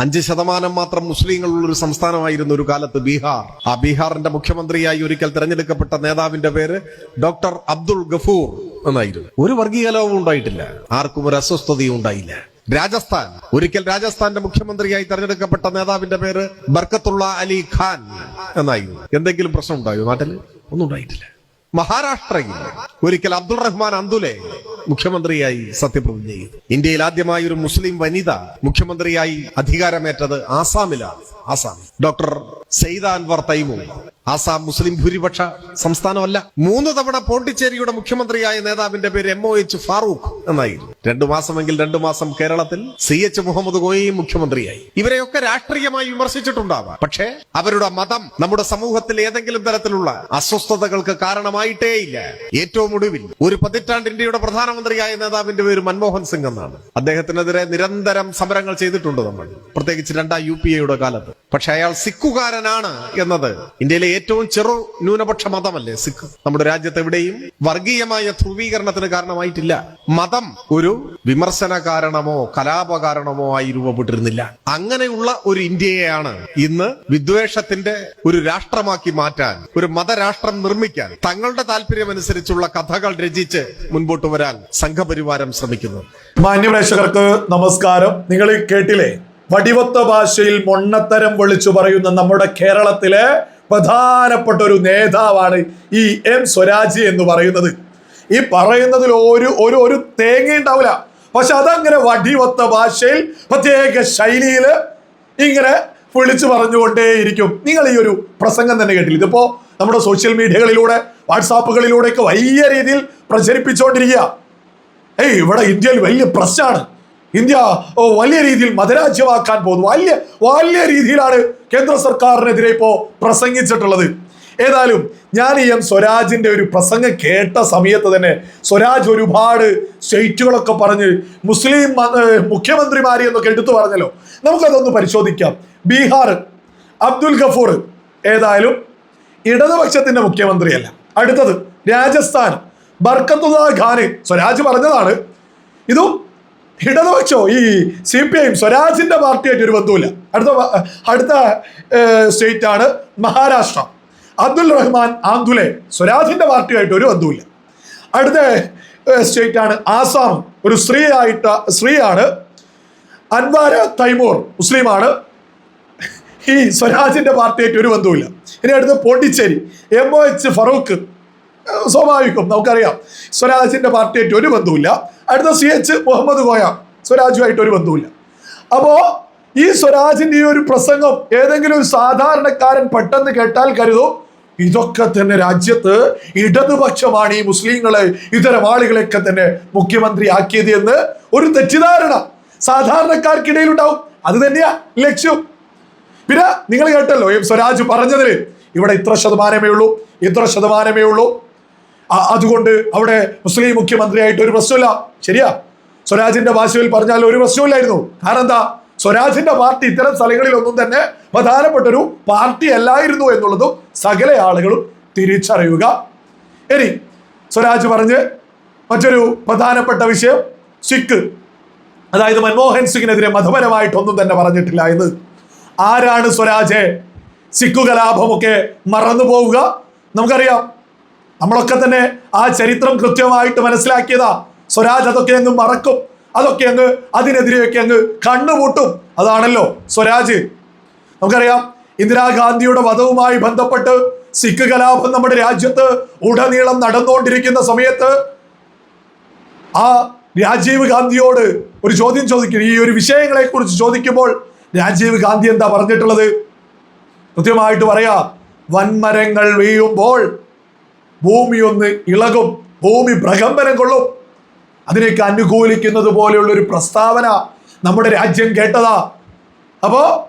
അഞ്ച് ശതമാനം മാത്രം മുസ്ലിങ്ങളുള്ള ഒരു സംസ്ഥാനമായിരുന്നു ഒരു കാലത്ത് ബീഹാർ. ആ ബീഹാറിന്റെ മുഖ്യമന്ത്രിയായി ഒരിക്കൽ തെരഞ്ഞെടുക്കപ്പെട്ട നേതാവിന്റെ പേര് ഡോക്ടർ അബ്ദുൾ ഗഫൂർ എന്നായിരുന്നു. ഒരു വർഗീയലോവും ഉണ്ടായിട്ടില്ല. ആർക്കും ഒരു അസ്വസ്ഥതയും ഉണ്ടായില്ല. രാജസ്ഥാൻ. ഒരിക്കൽ രാജസ്ഥാന്റെ മുഖ്യമന്ത്രിയായി തെരഞ്ഞെടുക്കപ്പെട്ട നേതാവിന്റെ പേര് ബർക്കത്തുള്ള അലി ഖാൻ എന്നായിരുന്നു. എന്തെങ്കിലും പ്രശ്നം ഉണ്ടായോ നാട്ടിൽ ഒന്നും ഉണ്ടായിട്ടില്ല. മഹാരാഷ്ട്രയിൽ. ഒരിക്കൽ അബ്ദുൾ റഹ്മാൻ അന്തുലെ മുഖ്യമന്ത്രിയായി സത്യപ്രതിജ്ഞ ചെയ്തു. ഇന്ത്യയിൽ ആദ്യമായി ഒരു മുസ്ലിം വനിത മുഖ്യമന്ത്രിയായി അധികാരമേറ്റത് ആസാമിലാണ്. ആസാമിൽ. ഡോക്ടർ സെയ്ദ അൻവർ തൈമു ആസാം മുസ്ലിം ഭൂരിപക്ഷ സംസ്ഥാനമല്ല. മൂന്ന് തവണ പോണ്ടിച്ചേരിയുടെ മുഖ്യമന്ത്രിയായ നേതാവിന്റെ പേര് എം ഒ എച്ച് ഫാറൂഖ് എന്നായിരുന്നു. രണ്ടു മാസമെങ്കിൽ രണ്ടു മാസം കേരളത്തിൽ സി എച്ച് മുഹമ്മദ് ഗോയയും മുഖ്യമന്ത്രിയായി. ഇവരെയൊക്കെ രാഷ്ട്രീയമായി വിമർശിച്ചിട്ടുണ്ടാവാം. പക്ഷേ അവരുടെ മതം നമ്മുടെ സമൂഹത്തിൽ ഏതെങ്കിലും തരത്തിലുള്ള അസ്വസ്ഥതകൾക്ക് കാരണമായിട്ടേയില്ല. ഏറ്റവും ഒടുവിൽ ഒരു പതിറ്റാണ്ട് ഇന്ത്യയുടെ പ്രധാനമന്ത്രിയായ നേതാവിന്റെ പേര് മൻമോഹൻ സിംഗ് എന്നാണ്. അദ്ദേഹത്തിനെതിരെ നിരന്തരം സമരങ്ങൾ ചെയ്തിട്ടുണ്ട് നമ്മൾ. പ്രത്യേകിച്ച് രണ്ടാം യു പി എയുടെ കാലത്ത്. പക്ഷെ അയാൾ സിക്കുകാരനാണ് എന്നത് ഇന്ത്യയിലെ ഏറ്റവും ചെറു ന്യൂനപക്ഷ മതമല്ലേ സിഖ്? നമ്മുടെ രാജ്യത്ത് എവിടെയും വർഗീയമായ ധ്രുവീകരണത്തിന് കാരണമായിട്ടില്ല. മതം ഒരു വിമർശന കാരണമോ കലാപ കാരണമോ ആയി രൂപപ്പെട്ടിരുന്നില്ല. അങ്ങനെയുള്ള ഒരു ഇന്ത്യയെയാണ് ഇന്ന് വിദ്വേഷത്തിന്റെ ഒരു രാഷ്ട്രമാക്കി മാറ്റാൻ ഒരു മതരാഷ്ട്രം നിർമ്മിക്കാൻ തങ്ങളുടെ താല്പര്യമനുസരിച്ചുള്ള കഥകൾ രചിച്ച് മുൻപോട്ട് വരാൻ സംഘപരിവാരം ശ്രമിക്കുന്നത് മാന്യപ്രേക്ഷകർക്ക് നമസ്കാരം. നിങ്ങൾ കേട്ടില്ലേ? വടിവത്ത ഭാഷയിൽ മൊണ്ണത്തരം വിളിച്ചു പറയുന്ന നമ്മുടെ കേരളത്തിലെ പ്രധാനപ്പെട്ട ഒരു നേതാവാണ് ഈ എം സ്വരാജ് എന്ന് പറയുന്നത്. ഈ പറയുന്നതിൽ ഒരു ഒരു ഒരു തേങ്ങ ഉണ്ടാവില്ല. പക്ഷെ അതങ്ങനെ വടിവത്ത ഭാഷയിൽ പ്രത്യേക ശൈലിയിൽ ഇങ്ങനെ വിളിച്ചു പറഞ്ഞുകൊണ്ടേയിരിക്കും. നിങ്ങൾ ഈ ഒരു പ്രസംഗം തന്നെ കേട്ടില്ല? ഇതിപ്പോ നമ്മുടെ സോഷ്യൽ മീഡിയകളിലൂടെ വാട്സാപ്പുകളിലൂടെയൊക്കെ വലിയ രീതിയിൽ പ്രചരിപ്പിച്ചുകൊണ്ടിരിക്കുക ഏയ് ഇവിടെ ഇന്ത്യയിൽ വലിയ പ്രശ്നമാണ്. ഇന്ത്യ വലിയ രീതിയിൽ മതരാജ്യമാക്കാൻ പോകുന്നു. വലിയ വലിയ രീതിയിലാണ് കേന്ദ്ര സർക്കാരിനെതിരെ ഇപ്പോ പ്രസംഗിച്ചിട്ടുള്ളത്. ഏതായാലും ഞാൻ ഈ എം സ്വരാജിന്റെ ഒരു പ്രസംഗം കേട്ട സമയത്ത് തന്നെ സ്വരാജ് ഒരുപാട് സ്റ്റേറ്റുകളൊക്കെ പറഞ്ഞ് മുസ്ലിം മുഖ്യമന്ത്രിമാരി എന്നൊക്കെ എടുത്തു പറഞ്ഞല്ലോ. നമുക്കതൊന്ന് പരിശോധിക്കാം. ബീഹാർ അബ്ദുൽ ഗഫൂർ ഏതായാലും ഇടതുപക്ഷത്തിന്റെ മുഖ്യമന്ത്രിയല്ല. അടുത്തത് രാജസ്ഥാൻ. ബർക്കത്തുള്ള ഖാന്. സ്വരാജ് പറഞ്ഞതാണ്. ഇതും ഇടതുപക്ഷോ ഈ സി പി ഐയും സ്വരാജിന്റെ പാർട്ടിയായിട്ട് ഒരു ബന്ധവുമില്ല. അടുത്ത അടുത്ത സ്റ്റേറ്റ് ആണ് മഹാരാഷ്ട്ര. അബ്ദുൽ റഹ്മാൻ ആന്തുലെ സ്വരാജിന്റെ പാർട്ടിയായിട്ട് ഒരു ബന്ധവുമില്ല. അടുത്ത സ്റ്റേറ്റ് ആണ് ആസാം. ഒരു സ്ത്രീ ആയിട്ട് സ്ത്രീയാണ് അൻവാര തൈമൂർ മുസ്ലിമാണ്. ഈ സ്വരാജിന്റെ പാർട്ടിയായിട്ട് ഒരു ബന്ധവുമില്ല. ഇനി അടുത്ത് Pondicherry. M O H Farooq. സ്വാഭാവികം നമുക്കറിയാം. സ്വരാജിന്റെ പാർട്ടിയായിട്ട് ഒരു ബന്ധവുമില്ല. അടുത്ത സി എച്ച് മുഹമ്മദ് കോയ സ്വരാജുമായിട്ട് ഒരു ബന്ധവുമില്ല. അപ്പോ ഈ സ്വരാജിന്റെ ഈ ഒരു പ്രസംഗം ഏതെങ്കിലും ഒരു സാധാരണക്കാരൻ പെട്ടെന്ന് കേട്ടാൽ കരുതും ഇതൊക്കെ തന്നെ രാജ്യത്ത് ഇടതുപക്ഷമാണ് ഈ മുസ്ലിങ്ങളെ ഇത്തരം ആളുകളെയൊക്കെ തന്നെ മുഖ്യമന്ത്രി ആക്കിയത് എന്ന് ഒരു തെറ്റിദ്ധാരണ സാധാരണക്കാർക്കിടയിൽ ഉണ്ടാവും അത് തന്നെയാ ലക്ഷ്യം. പിന്നെ നിങ്ങൾ കേട്ടല്ലോ സ്വരാജ് പറഞ്ഞതിൽ ഇവിടെ ഇത്ര ശതമാനമേ ഉള്ളൂ ഇത്ര ശതമാനമേ ഉള്ളൂ. അതുകൊണ്ട് അവിടെ മുസ്ലിം മുഖ്യമന്ത്രിയായിട്ട് ഒരു പ്രശ്നമില്ല. ശരിയാ. സ്വരാജിന്റെ ഭാഷയിൽ പറഞ്ഞാൽ ഒരു പ്രശ്നമില്ലായിരുന്നു കാരണം എന്താ? സ്വരാജിന്റെ പാർട്ടി ഇത്തരം സ്ഥലങ്ങളിലൊന്നും തന്നെ പ്രധാനപ്പെട്ട ഒരു പാർട്ടി അല്ലായിരുന്നു എന്നുള്ളതും സകല ആളുകളും തിരിച്ചറിയുക. ഇനി സ്വരാജ് പറഞ്ഞ് മറ്റൊരു പ്രധാനപ്പെട്ട വിഷയം സിഖ്. അതായത് മൻമോഹൻ സിംഗിനെതിരെ മതപരമായിട്ടൊന്നും തന്നെ പറഞ്ഞിട്ടില്ല എന്ന്. ആരാണ് സ്വരാജ്? സിഖു കലാപമൊക്കെ മറന്നു പോവുക നമുക്കറിയാം നമ്മളൊക്കെ തന്നെ ആ ചരിത്രം കൃത്യമായിട്ട് മനസ്സിലാക്കിയതാ. സ്വരാജ് അതൊക്കെ അങ്ങ് മറക്കും. അതൊക്കെ അങ്ങ് അതിനെതിരെയൊക്കെ അങ്ങ് കണ്ണുപൂട്ടും. അതാണല്ലോ സ്വരാജ്. നമുക്കറിയാം ഇന്ദിരാഗാന്ധിയുടെ വധവുമായി ബന്ധപ്പെട്ട് സിഖ് കലാപം നമ്മുടെ രാജ്യത്ത് ഉടനീളം നടന്നുകൊണ്ടിരിക്കുന്ന സമയത്ത് ആ രാജീവ് ഗാന്ധിയോട് ഒരു ചോദ്യം ചോദിക്കും. ഈ ഒരു വിഷയങ്ങളെ കുറിച്ച് ചോദിക്കുമ്പോൾ രാജീവ് ഗാന്ധി എന്താ പറഞ്ഞിട്ടുള്ളത്? കൃത്യമായിട്ട് പറയാ വൻമരങ്ങൾ വീഴുമ്പോൾ ഭൂമി ഒന്ന് ഇളകും ഭൂമി പ്രകമ്പനം കൊള്ളും. അതിനേക്ക് അനുകൂലിക്കുന്നത് പോലെയുള്ള ഒരു പ്രസ്താവന നമ്മുടെ രാജ്യം കേട്ടതാ. അപ്പോ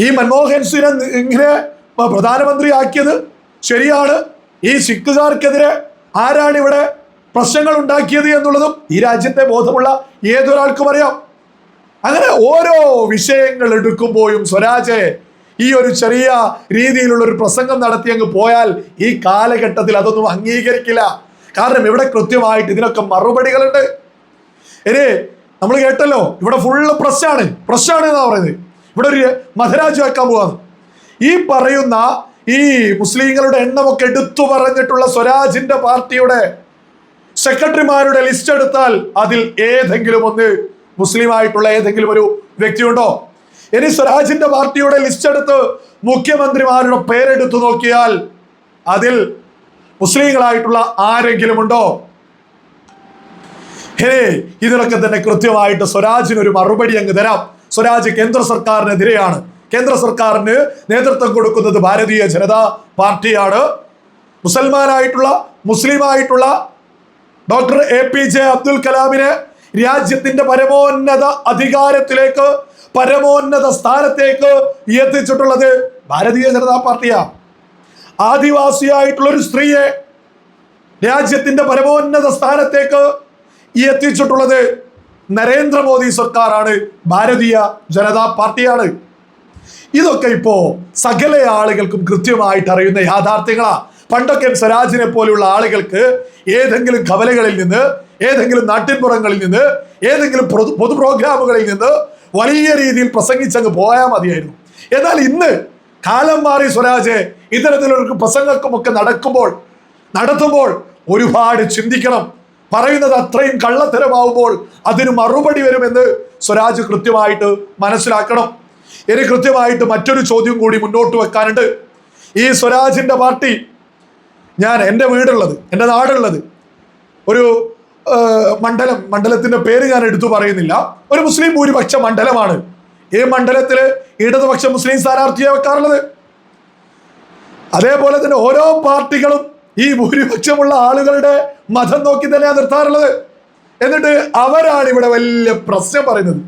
ഈ മൻമോഹൻ സിംഗിനെ ഇങ്ങനെ പ്രധാനമന്ത്രിയാക്കിയത് ശരിയാണ്. ഈ സിഖുകാർക്കെതിരെ ആരാണ് ഇവിടെ പ്രശ്നങ്ങൾ ഉണ്ടാക്കിയത് എന്നുള്ളതും ഈ രാജ്യത്തെ ബോധമുള്ള ഏതൊരാൾക്കും അറിയാം. അങ്ങനെ ഓരോ വിഷയങ്ങൾ എടുക്കുമ്പോഴും സ്വരാജ് ഈ ഒരു ചെറിയ രീതിയിലുള്ള ഒരു പ്രസംഗം നടത്തി അങ്ങ് പോയാൽ ഈ കാലഘട്ടത്തിൽ അതൊന്നും അംഗീകരിക്കില്ല. കാരണം ഇവിടെ കൃത്യമായിട്ട് ഇതിനൊക്കെ മറുപടികളുണ്ട്. ഇനി നമ്മൾ കേട്ടല്ലോ ഇവിടെ ഫുള്ള് പ്രശ്നമാണ്. പ്രശ്നമാണ് എന്നാ പറയുന്നത്. ഇവിടെ ഒരു മധുരാജ് വെക്കാൻ പോവാന്ന് ഈ പറയുന്ന ഈ മുസ്ലിങ്ങളുടെ എണ്ണമൊക്കെ എടുത്തു പറഞ്ഞിട്ടുള്ള സ്വരാജിന്റെ പാർട്ടിയുടെ സെക്രട്ടറിമാരുടെ ലിസ്റ്റ് എടുത്താൽ അതിൽ ഏതെങ്കിലും ഒന്ന് മുസ്ലിം ആയിട്ടുള്ള ഏതെങ്കിലും ഒരു വ്യക്തിയുണ്ടോ? ഇനി സ്വരാജിന്റെ പാർട്ടിയുടെ ലിസ്റ്റ് എടുത്ത് മുഖ്യമന്ത്രിമാരുടെ പേരെടുത്തു നോക്കിയാൽ അതിൽ മുസ്ലിങ്ങളായിട്ടുള്ള ആരെങ്കിലും ഉണ്ടോ ഹേ ഇതിനൊക്കെ തന്നെ കൃത്യമായിട്ട് സ്വരാജിന് ഒരു മറുപടി അങ്ങ് തരാം. സ്വരാജ് കേന്ദ്ര സർക്കാരിനെതിരെയാണ്. കേന്ദ്ര സർക്കാരിന് നേതൃത്വം കൊടുക്കുന്നത് ഭാരതീയ ജനതാ പാർട്ടിയാണ്. മുസൽമാനായിട്ടുള്ള മുസ്ലിമായിട്ടുള്ള doctor A P J Abdul കലാമിനെ രാജ്യത്തിന്റെ പരമോന്നത അധികാരത്തിലേക്ക് പരമോന്നത സ്ഥാനത്തേക്ക് എത്തിച്ചിട്ടുള്ളത് ഭാരതീയ ജനതാ പാർട്ടിയാ. ആദിവാസിയായിട്ടുള്ള ഒരു സ്ത്രീയെ രാജ്യത്തിന്റെ പരമോന്നത സ്ഥാനത്തേക്ക് എത്തിച്ചിട്ടുള്ളത് നരേന്ദ്രമോദി സർക്കാരാണ് ഭാരതീയ ജനതാ പാർട്ടിയാണ്. ഇതൊക്കെ ഇപ്പോ സകല ആളുകൾക്കും കൃത്യമായിട്ട് അറിയുന്ന യാഥാർത്ഥ്യങ്ങളാ. പണ്ടൊക്കെ സ്വരാജിനെ പോലെയുള്ള ആളുകൾക്ക് ഏതെങ്കിലും കവലകളിൽ നിന്ന് ഏതെങ്കിലും നാട്ടിൻപുറങ്ങളിൽ നിന്ന് ഏതെങ്കിലും പൊതു- പൊതു പ്രോഗ്രാമുകളിൽ നിന്ന് വലിയ രീതിയിൽ പ്രസംഗിച്ചങ്ങ് പോയാൽ മതിയായിരുന്നു. എന്നാൽ ഇന്ന് കാലം മാറി സ്വരാജ് ഇത്തരത്തിലൊരു പ്രസംഗക്കുമൊക്കെ നടക്കുമ്പോൾ നടത്തുമ്പോൾ ഒരുപാട് ചിന്തിക്കണം. പറയുന്നത് അത്രയും കള്ളത്തരമാവുമ്പോൾ അതിന് മറുപടി വരുമെന്ന് സ്വരാജ് കൃത്യമായിട്ട് മനസ്സിലാക്കണം. ഇനി കൃത്യമായിട്ട് മറ്റൊരു ചോദ്യം കൂടി മുന്നോട്ട് വെക്കാനുണ്ട്. ഈ സ്വരാജിന്റെ പാർട്ടി ഞാൻ എന്റെ വീടുള്ളത് എന്റെ നാടുള്ളത് ഒരു മണ്ഡലം മണ്ഡലത്തിന്റെ പേര് ഞാൻ എടുത്തു പറയുന്നില്ല. ഒരു മുസ്ലിം ഭൂരിപക്ഷ മണ്ഡലമാണ്. ഈ മണ്ഡലത്തിൽ ഇടതുപക്ഷ മുസ്ലിം സ്ഥാനാർത്ഥിയെ വെക്കാറുള്ളത്. അതേപോലെ തന്നെ ഓരോ പാർട്ടികളും ഈ ഭൂരിപക്ഷമുള്ള ആളുകളുടെ മതം നോക്കി തന്നെ നിർത്താറുള്ളത്. എന്നിട്ട് അവരാണ് ഇവിടെ വലിയ പ്രശ്നം പറയുന്നത്.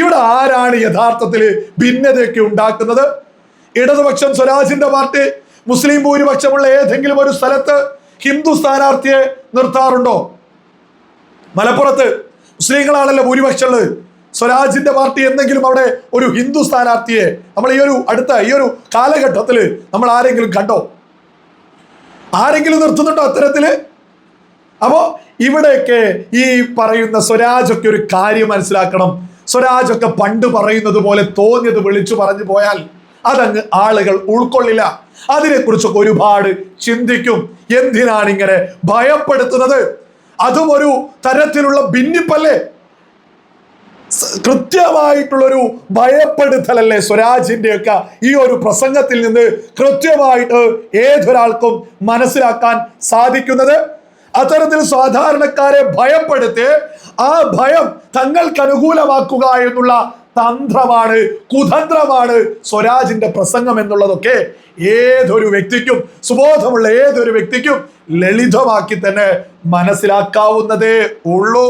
ഇവിടെ ആരാണ് യഥാർത്ഥത്തിൽ ഭിന്നതയൊക്കെ ഉണ്ടാക്കുന്നത്? ഇടതുപക്ഷം സ്വരാജിന്റെ പാർട്ടി മുസ്ലിം ഭൂരിപക്ഷമുള്ള ഏതെങ്കിലും ഒരു സ്ഥലത്ത് ഹിന്ദു സ്ഥാനാർത്ഥിയെ നിർത്താറുണ്ടോ? മലപ്പുറത്ത് മുസ്ലിങ്ങളാണല്ലോ ഭൂരിപക്ഷം ഉള്ളത് സ്വരാജിന്റെ പാർട്ടി എന്തെങ്കിലും അവിടെ ഒരു ഹിന്ദു സ്ഥാനാർത്ഥിയെ നമ്മൾ ഈ ഒരു അടുത്ത ഈ ഒരു കാലഘട്ടത്തിൽ നമ്മൾ ആരെങ്കിലും കണ്ടോ? ആരെങ്കിലും നിർത്തുന്നുണ്ടോ അത്തരത്തിൽ? അപ്പോ ഇവിടെയൊക്കെ ഈ പറയുന്ന സ്വരാജൊക്കെ ഒരു കാര്യം മനസ്സിലാക്കണം. സ്വരാജൊക്കെ പണ്ട് പറയുന്നത് പോലെ തോന്നിയത് വിളിച്ചു പറഞ്ഞു പോയാൽ അതങ്ങ് ആളുകൾ ഉൾക്കൊള്ളില്ല. അതിനെക്കുറിച്ചൊക്കെ ഒരുപാട് ചിന്തിക്കും. എന്തിനാണ് ഇങ്ങനെ ഭയപ്പെടുത്തുന്നത്? അതും ഒരു തരത്തിലുള്ള ഭിന്നിപ്പല്ലേ? കൃത്യമായിട്ടുള്ളൊരു ഭയപ്പെടുത്തലല്ലേ സ്വരാജിന്റെ ഒക്കെ ഈ ഒരു പ്രസംഗത്തിൽ നിന്ന് കൃത്യമായിട്ട് ഏതൊരാൾക്കും മനസ്സിലാക്കാൻ സാധിക്കുന്നത്? അത്തരത്തിൽ സാധാരണക്കാരെ ഭയപ്പെടുത്തി ആ ഭയം തങ്ങൾക്ക് അനുകൂലമാക്കുക എന്നുള്ള തന്ത്രമാണ് കുതന്ത്രമാണ് സ്വരാജിന്റെ പ്രസംഗം എന്നുള്ളതൊക്കെ ഏതൊരു വ്യക്തിക്കും സുബോധമുള്ള ഏതൊരു വ്യക്തിക്കും ലളിതമാക്കി തന്നെ മനസ്സിലാക്കാവുന്നതേ ഉള്ളൂ.